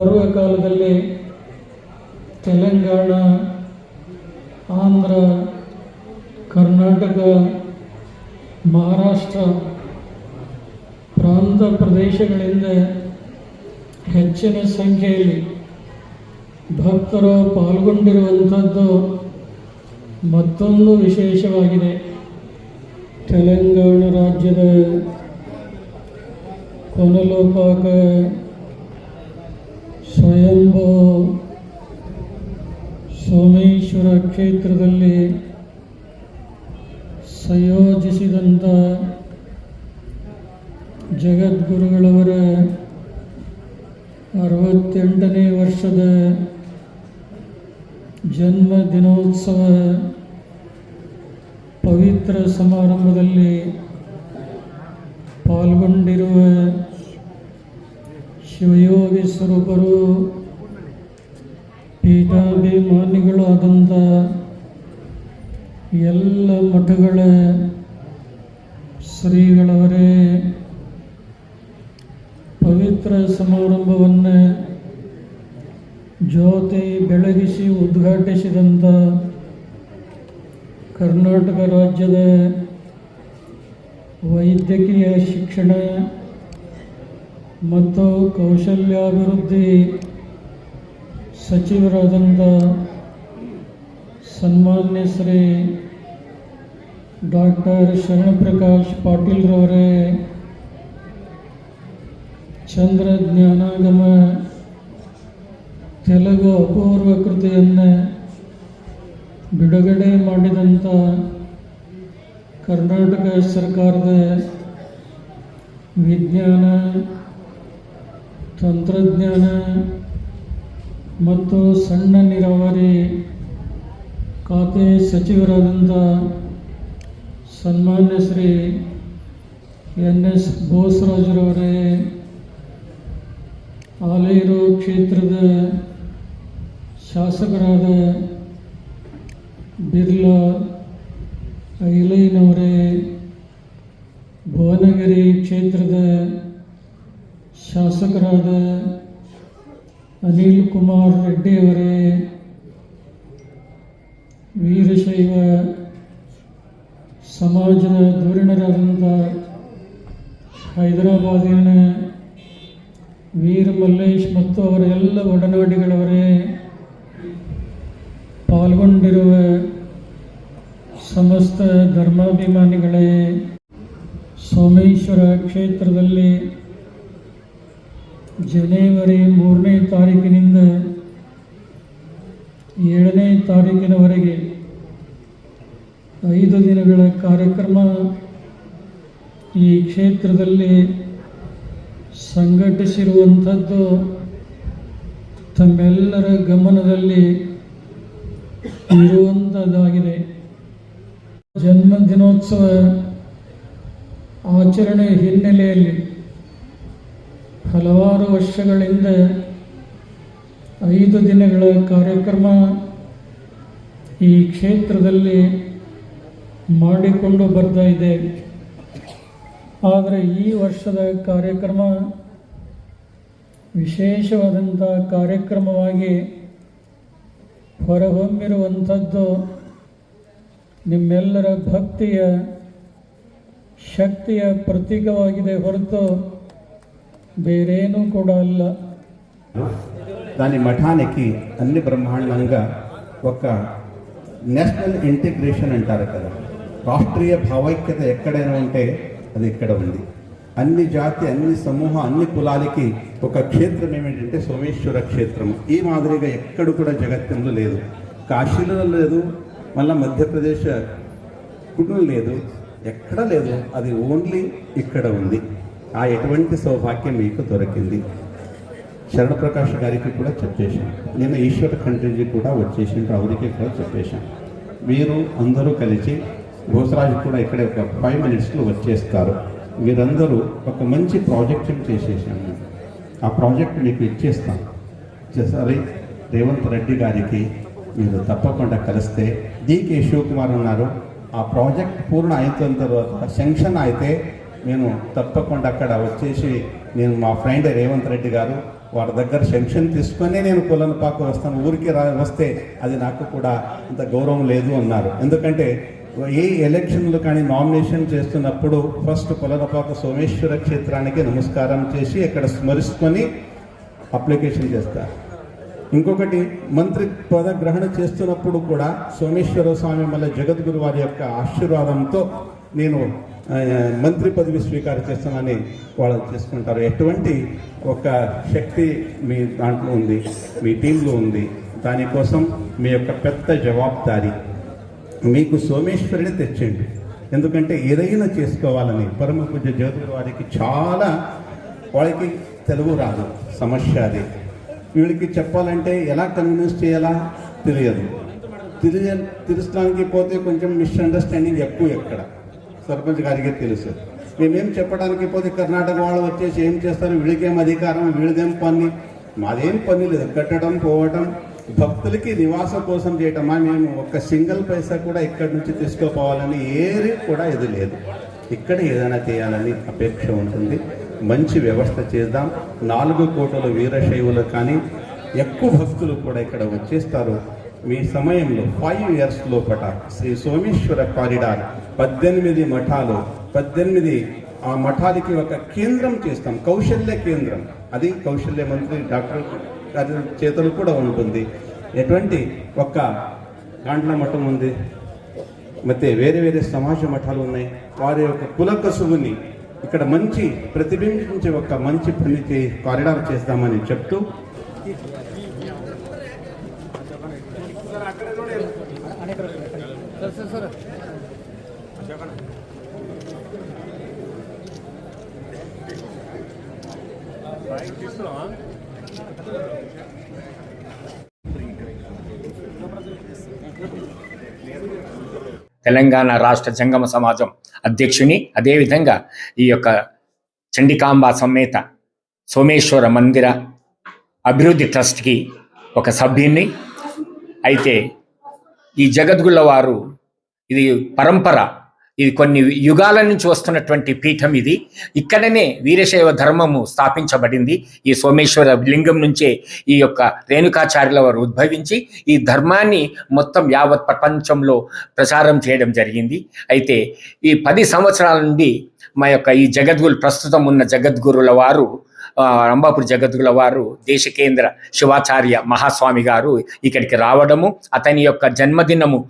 ಪೂರ್ವಕಾಲದಲ್ಲಿ ತೆಲಂಗಾಣ, ಆಂಧ್ರ, ಕರ್ನಾಟಕ, ಮಹಾರಾಷ್ಟ್ರ, ಪ್ರಾಂತ ಪ್ರದೇಶಗಳಿಂದ ಹೆಚ್ಚಿನ ಸಂಖ್ಯೆಯಲ್ಲಿ ಭಕ್ತರು ಪಾಲ್ಗೊಂಡಿರುವಂಥದ್ದು ಮತ್ತೊಂದು ವಿಶೇಷವಾಗಿದೆ. ತೆಲಂಗಾಣ ರಾಜ್ಯದ ಕೊನಲೋಪಾಕ ಸ್ವಯಂಭೂ ಸೋಮೇಶ್ವರ ಕ್ಷೇತ್ರದಲ್ಲಿ ಸಂಯೋಜಿಸಿದಂಥ ಜಗದ್ಗುರುಗಳವರ ಅರವತ್ತೆಂಟನೇ ವರ್ಷದ ಜನ್ಮ ದಿನೋತ್ಸವ ಪವಿತ್ರ ಸಮಾರಂಭದಲ್ಲಿ ಪಾಲ್ಗೊಂಡಿರುವ ಶಿವಯೋಗಿ ಸ್ವರೂಪರು ಪೀಠಾಭಿಮಾನಿಗಳು ಆದಂಥ ಎಲ್ಲ ಮಠಗಳ ಶ್ರೀಗಳವರೇ, ಪವಿತ್ರ ಸಮಾರಂಭವನ್ನು ಜ್ಯೋತಿ ಬೆಳಗಿಸಿ ಉದ್ಘಾಟಿಸಿದಂಥ ಕರ್ನಾಟಕ ರಾಜ್ಯದ ವೈದ್ಯಕೀಯ ಶಿಕ್ಷಣ ಮತ್ತು ಕೌಶಲ್ಯಾಭಿವೃದ್ಧಿ ಸಚಿವರಾದಂಥ ಸನ್ಮಾನ್ಯ ಶ್ರೀ ಡಾಕ್ಟರ್ ಶರಣಪ್ರಕಾಶ್ ಪಾಟೀಲ್ರವರೇ ಚಂದ್ರ ಜ್ಞಾನಾಗಮ ತೆಲುಗು ಅಪೂರ್ವ ಕೃತಿಯನ್ನು ಬಿಡುಗಡೆ ಮಾಡಿದಂಥ ಕರ್ನಾಟಕ ಸರ್ಕಾರದ ವಿಜ್ಞಾನ ತಂತ್ರಜ್ಞಾನ ಮತ್ತು ಸಣ್ಣ ನೀರಾವರಿ ಖಾತೆ ಸಚಿವರಾದಂಥ ಸನ್ಮಾನ್ಯ ಶ್ರೀ ಎನ್ ಎಸ್ ಬೋಸರಾಜರವರೇ ಆಲೇರು ಕ್ಷೇತ್ರದ ಶಾಸಕರಾದ ಬಿರ್ಲಾ ಐಲೈನವರೇ ಭುವನಗಿರಿ ಕ್ಷೇತ್ರದ ಶಾಸಕರಾದ ಅನಿಲ್ ಕುಮಾರ್ ರೆಡ್ಡಿಯವರೇ, ವೀರಶೈವ ಸಮಾಜದ ಧೋರಣರಾದಂಥ ಹೈದರಾಬಾದಿನ ವೀರ ಮಲ್ಲೇಶ್ ಮತ್ತು ಅವರ ಎಲ್ಲ ಒಡನಾಡಿಗಳವರೇ ಪಾಲ್ಗೊಂಡಿರುವ ಸಮಸ್ತ ಧರ್ಮಾಭಿಮಾನಿಗಳೇ, ಸೋಮೇಶ್ವರ ಕ್ಷೇತ್ರದಲ್ಲಿ ಜನವರಿ ಮೂರನೇ ತಾರೀಕಿನಿಂದ ಏಳನೇ ತಾರೀಕಿನವರೆಗೆ ಐದು ದಿನಗಳ ಕಾರ್ಯಕ್ರಮ ಈ ಕ್ಷೇತ್ರದಲ್ಲಿ ಸಂಘಟಿಸಿರುವಂಥದ್ದು ತಮ್ಮೆಲ್ಲರ ಗಮನದಲ್ಲಿ ಇರುವಂಥದ್ದಾಗಿದೆ. ಜನ್ಮ ದಿನೋತ್ಸವ ಆಚರಣೆ ಹಿನ್ನೆಲೆಯಲ್ಲಿ ಹಲವಾರು ವರ್ಷಗಳಿಂದ ಐದು ದಿನಗಳ ಕಾರ್ಯಕ್ರಮ ಈ ಕ್ಷೇತ್ರದಲ್ಲಿ ಮಾಡಿಕೊಂಡು ಬರ್ತಾ ಇದೆ. ಆದರೆ ಈ ವರ್ಷದ ಕಾರ್ಯಕ್ರಮ ವಿಶೇಷವಾದಂಥ ಕಾರ್ಯಕ್ರಮವಾಗಿ ಹೊರಹೊಮ್ಮಿರುವಂಥದ್ದು ನಿಮ್ಮೆಲ್ಲರ ಭಕ್ತಿಯ ಶಕ್ತಿಯ ಪ್ರತೀಕವಾಗಿದೆ ಹೊರತು ಬೇರೇನೂ ಕೂಡ అల్ల దాని మఠానికి అన్ని బ్రహ్మాండంగా ఒక నేషనల్ ఇంటిగ్రేషన్ అంటారు కదా రాష్ట్రీయ భావైక్యత ఎక్కడైనా ఉంటే అది ఇక్కడ ఉంది అన్ని జాతి అన్ని సమూహం అన్ని కులాలకి ఒక క్షేత్రం ఏమిటంటే సోమేశ్వర క్షేత్రం ఈ మాదిరిగా ఎక్కడ కూడా జగత్తంలో లేదు కాశీలో లేదు మళ్ళీ మధ్యప్రదేశ్ కుటుంబం లేదు ఎక్కడ లేదు అది ఓన్లీ ఇక్కడ ఉంది ఆ ఎటువంటి సౌభాగ్యం మీకు దొరికింది? శరణప్రకాష్ గారికి కూడా చెప్పేశాను. నిన్న ఈశ్వర ఖండ్రీజీ కూడా వచ్చేసిండ్రు అవరికి కూడా చెప్పేశాను. మీరు అందరూ కలిసి భోసరాజు కూడా ఇక్కడ ఒక ఫైవ్ మినిట్స్లో వచ్చేస్తారు. మీరందరూ ఒక మంచి ప్రాజెక్ట్ చేసేసాము ఆ ప్రాజెక్ట్ మీకు ఇచ్చేస్తాం సరే రేవంత్ రెడ్డి గారికి మీరు తప్పకుండా కలిస్తే డికే శివకుమార్ ఉన్నారు ఆ ప్రాజెక్ట్ పూర్ణ అయిన తర్వాత శాంక్షన్ అయితే నేను తప్పకుండా అక్కడ వచ్చేసి నేను మా ఫ్రెండ్ రేవంత్ రెడ్డి గారు వారి దగ్గర శంక్షన్ తీసుకొని నేను పుల్లనపాకు వస్తాను ఊరికి రా వస్తే అది నాకు కూడా అంత గౌరవం లేదు అన్నారు. ఎందుకంటే ఏ ఎలక్షన్లు కానీ నామినేషన్ చేస్తున్నప్పుడు ఫస్ట్ పుల్లనపాక సోమేశ్వర క్షేత్రానికి నమస్కారం చేసి ఇక్కడ స్మరించుకొని అప్లికేషన్ చేస్తారు ఇంకొకటి మంత్రి పదగ్రహణ చేస్తున్నప్పుడు కూడా సోమేశ్వర స్వామి మళ్ళీ జగద్గురు వారి యొక్క ఆశీర్వాదంతో నేను మంత్రి పదవి స్వీకారం చేస్తామని వాళ్ళు చేసుకుంటారు. ఎటువంటి ఒక శక్తి మీ దాంట్లో ఉంది మీ టీంలో ఉంది దానికోసం మీ యొక్క పెద్ద జవాబుదారీ. మీకు సోమేశ్వరుని తెచ్చండి ఎందుకంటే ఏదైనా చేసుకోవాలని పరమ పూజ జ్యోతుల వారికి చాలా వాళ్ళకి తెలుగు రాదు సమస్య అది. వీళ్ళకి చెప్పాలంటే ఎలా కన్విన్స్ చేయాలా? తెలియదు. తెలియ తెలుసడానికి పోతే కొంచెం మిస్అండర్స్టాండింగ్ ఎక్కువ ఎక్కడ? సర్పంచ్ గారికి తెలుసు. మేమేం చెప్పడానికి పోతే కర్ణాటక వాళ్ళు వచ్చేసి ఏం చేస్తారు? వీళ్ళకేం అధికారం? వీళ్ళదేం పని? మాదేం పని లేదు. కట్టడం పోవటం భక్తులకి నివాసం కోసం చేయటమా? మేము ఒక్క సింగిల్ పైసా కూడా ఇక్కడి నుంచి తీసుకోపోవాలని ఏది కూడా ఇది లేదు. ఇక్కడ ఏదైనా చేయాలని అపేక్ష ఉంటుంది. మంచి వ్యవస్థ చేద్దాం. నాలుగు కోటల వీరశైవులు కానీ ఎక్కువ భక్తులు కూడా ఇక్కడ వచ్చేస్తారు. మీ సమయంలో ఫైవ్ ఇయర్స్ లోపట శ్రీ సోమేశ్వర కారిడార్ పద్దెనిమిది మఠాలు పద్దెనిమిది ఆ మఠాలకి ఒక కేంద్రం చేస్తాం కౌశల్య కేంద్రం అది కౌశల్య మంత్రి డాక్టర్ గారి చేతులు కూడా ఉంటుంది ఎటువంటి ఒక్క గాండ్ల మఠం ఉంది ಮತ್ತೆ వేరే వేరే సమాజ మఠాలు ఉన్నాయి వారి యొక్క కుల కసువుని ఇక్కడ మంచి ప్రతిబింబించే ఒక మంచి పని చే- కారిడార్ చేస్తామని చెప్తూ తెలంగాణ రాష్ట్ర జంగమ సమాజం అధ్యక్షుని అదేవిధంగా ఈ యొక్క చండికాంబ సమేత సోమేశ్వర మందిర అభివృద్ధి ట్రస్ట్కి ఒక సభ్యుని అయితే ఈ జగద్గుళ్ళ వారు ఇది పరంపర ఇది కొన్ని యుగాల నుంచి వస్తున్నటువంటి పీఠం ఇది. ఇక్కడనే వీరశైవ ధర్మము స్థాపించబడింది. ఈ సోమేశ్వర లింగం నుంచే ఈ యొక్క రేణుకాచార్యుల వారు ఉద్భవించి ఈ ధర్మాన్ని మొత్తం యావత్ ప్రపంచంలో ప్రచారం చేయడం జరిగింది. అయితే ఈ పది సంవత్సరాల నుండి మా యొక్క ఈ జగద్గురు ప్రస్తుతం ఉన్న జగద్గురుల వారు రంభాపురి జగద్గుల వారు దేశ కేంద్ర శివాచార్య మహాస్వామి గారు ఇక్కడికి రావడము అతని యొక్క జన్మదినము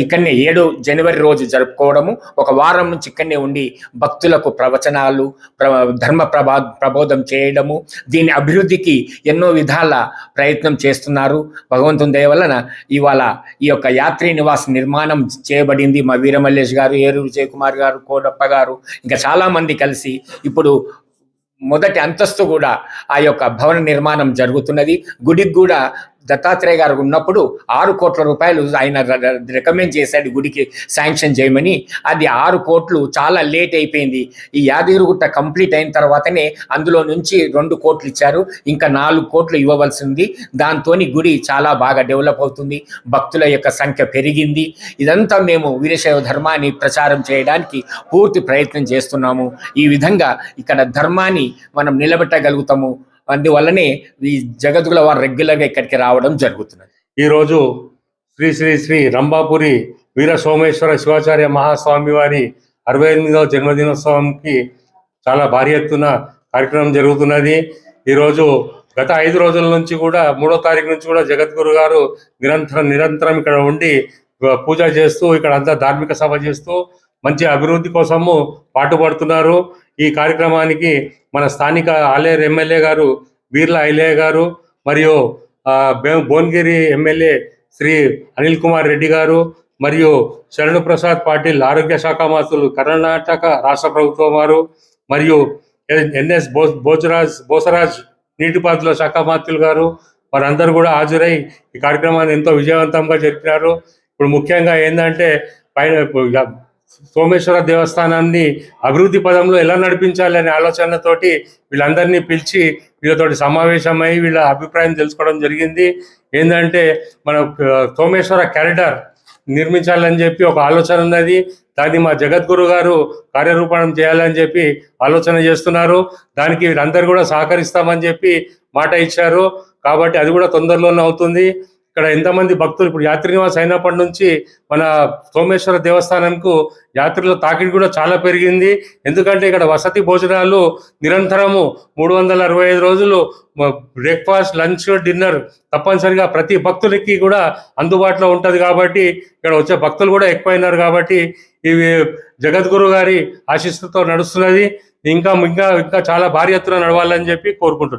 ఇక్కడనే ఏడు జనవరి రోజు జరుపుకోవడము ఒక వారం నుంచి ఇక్కడనే ఉండి భక్తులకు ప్రవచనాలు ప్ర ధర్మ ప్రభా ప్రబోధం చేయడము దీని అభివృద్ధికి ఎన్నో విధాల ప్రయత్నం చేస్తున్నారు. భగవంతుని దయ వలన ఇవాళ ఈ యొక్క యాత్రీ నివాస నిర్మాణం చేయబడింది. మా వీరమల్లేష్ గారు ఏరూరు జయకుమార్ గారు కోడప్ప గారు ఇంకా చాలామంది కలిసి ఇప్పుడు మొదటి అంతస్తు కూడా ఆ యొక్క భవన నిర్మాణం జరుగుతున్నది. గుడికి కూడా దత్తాత్రేయ గారు ఉన్నప్పుడు ఆరు కోట్ల రూపాయలు ఆయన రికమెండ్ చేశాడు గుడికి శాంక్షన్ చేయమని. అది ఆరు కోట్లు చాలా లేట్ అయిపోయింది. ఈ యాదగిరిగుట్ట కంప్లీట్ అయిన తర్వాతనే అందులో నుంచి రెండు కోట్లు ఇచ్చారు. ఇంకా నాలుగు కోట్లు ఇవ్వవలసింది. దాంతో గుడి చాలా బాగా డెవలప్ అవుతుంది. భక్తుల యొక్క సంఖ్య పెరిగింది. ఇదంతా మేము వీరశైవ ధర్మాన్ని ప్రచారం చేయడానికి పూర్తి ప్రయత్నం చేస్తున్నాము. ఈ విధంగా ఇక్కడ ధర్మాన్ని మనం నిలబెట్టగలుగుతాము. అందువల్లనే ఈ జగద్గుల వారు రెగ్యులర్గా ఇక్కడికి రావడం జరుగుతున్నది. ఈరోజు శ్రీ శ్రీ శ్రీ రంభాపురి వీర సోమేశ్వర శివాచార్య మహాస్వామి వారి అరవై ఎనిమిదవ జన్మదినోత్సవంకి చాలా భారీ ఎత్తున కార్యక్రమం జరుగుతున్నది. ఈరోజు గత ఐదు రోజుల నుంచి కూడా మూడో తారీఖు నుంచి కూడా జగద్గురు గారు నిరంతరం నిరంతరం ఇక్కడ ఉండి పూజ చేస్తూ ఇక్కడ అంతా ధార్మిక సభ చేస్తూ మంచి అభివృద్ధి కోసము పాటుపడుతున్నారు. ఈ కార్యక్రమానికి మన స్థానిక ఆలేరు ఎమ్మెల్యే గారు వీర్ల ఐలయ్య గారు మరియు భువనగిరి ఎమ్మెల్యే శ్రీ అనిల్ కుమార్ రెడ్డి గారు మరియు శరణు ప్రసాద్ పాటిల్ ఆరోగ్య శాఖ మంత్రులు కర్ణాటక రాష్ట్ర ప్రభుత్వం వారు మరియు ఎన్- ఎన్ఎస్ బో భోజరాజ్ బోసరాజ్ నీటిపారుదల శాఖ మంత్రులు గారు వారందరూ కూడా హాజరై ఈ కార్యక్రమాన్ని ఎంతో విజయవంతంగా జరిపినారు. ఇప్పుడు ముఖ్యంగా ఏంటంటే పైన సోమేశ్వర దేవస్థానాన్ని అభివృద్ధి పదంలో ఎలా నడిపించాలి అనే ఆలోచనతోటి వీళ్ళందరినీ పిలిచి వీళ్ళతోటి సమావేశమై వీళ్ళ అభిప్రాయం తెలుసుకోవడం జరిగింది. ఏంటంటే మన సోమేశ్వర క్యారిడార్ నిర్మించాలని చెప్పి ఒక ఆలోచన ఉన్నది. దాన్ని మా జగద్గురు గారు కార్యరూపణం చేయాలని చెప్పి ఆలోచన చేస్తున్నారు. దానికి వీళ్ళందరూ కూడా సహకరిస్తామని చెప్పి మాట ఇచ్చారు. కాబట్టి అది కూడా తొందరలోనే అవుతుంది. ఇక్కడ ఎంతమంది భక్తులు ఇప్పుడు యాత్రి నివాస్ అయినప్పటి నుంచి మన సోమేశ్వర దేవస్థానంకు యాత్రికుల తాకిడి కూడా చాలా పెరిగింది. ఎందుకంటే ఇక్కడ వసతి భోజనాలు నిరంతరము మూడు వందల అరవై ఐదు రోజులు బ్రేక్ఫాస్ట్ లంచ్ డిన్నర్ తప్పనిసరిగా ప్రతి భక్తులకి కూడా అందుబాటులో ఉంటుంది కాబట్టి ఇక్కడ వచ్చే భక్తులు కూడా ఎక్కువైనారు కాబట్టి ఇవి జగద్గురు గారి ఆశీస్సుతో నడుస్తున్నది. ఇంకా ఇంకా ఇంకా చాలా భారీ ఎత్తున నడవాలని చెప్పి కోరుకుంటున్నాను.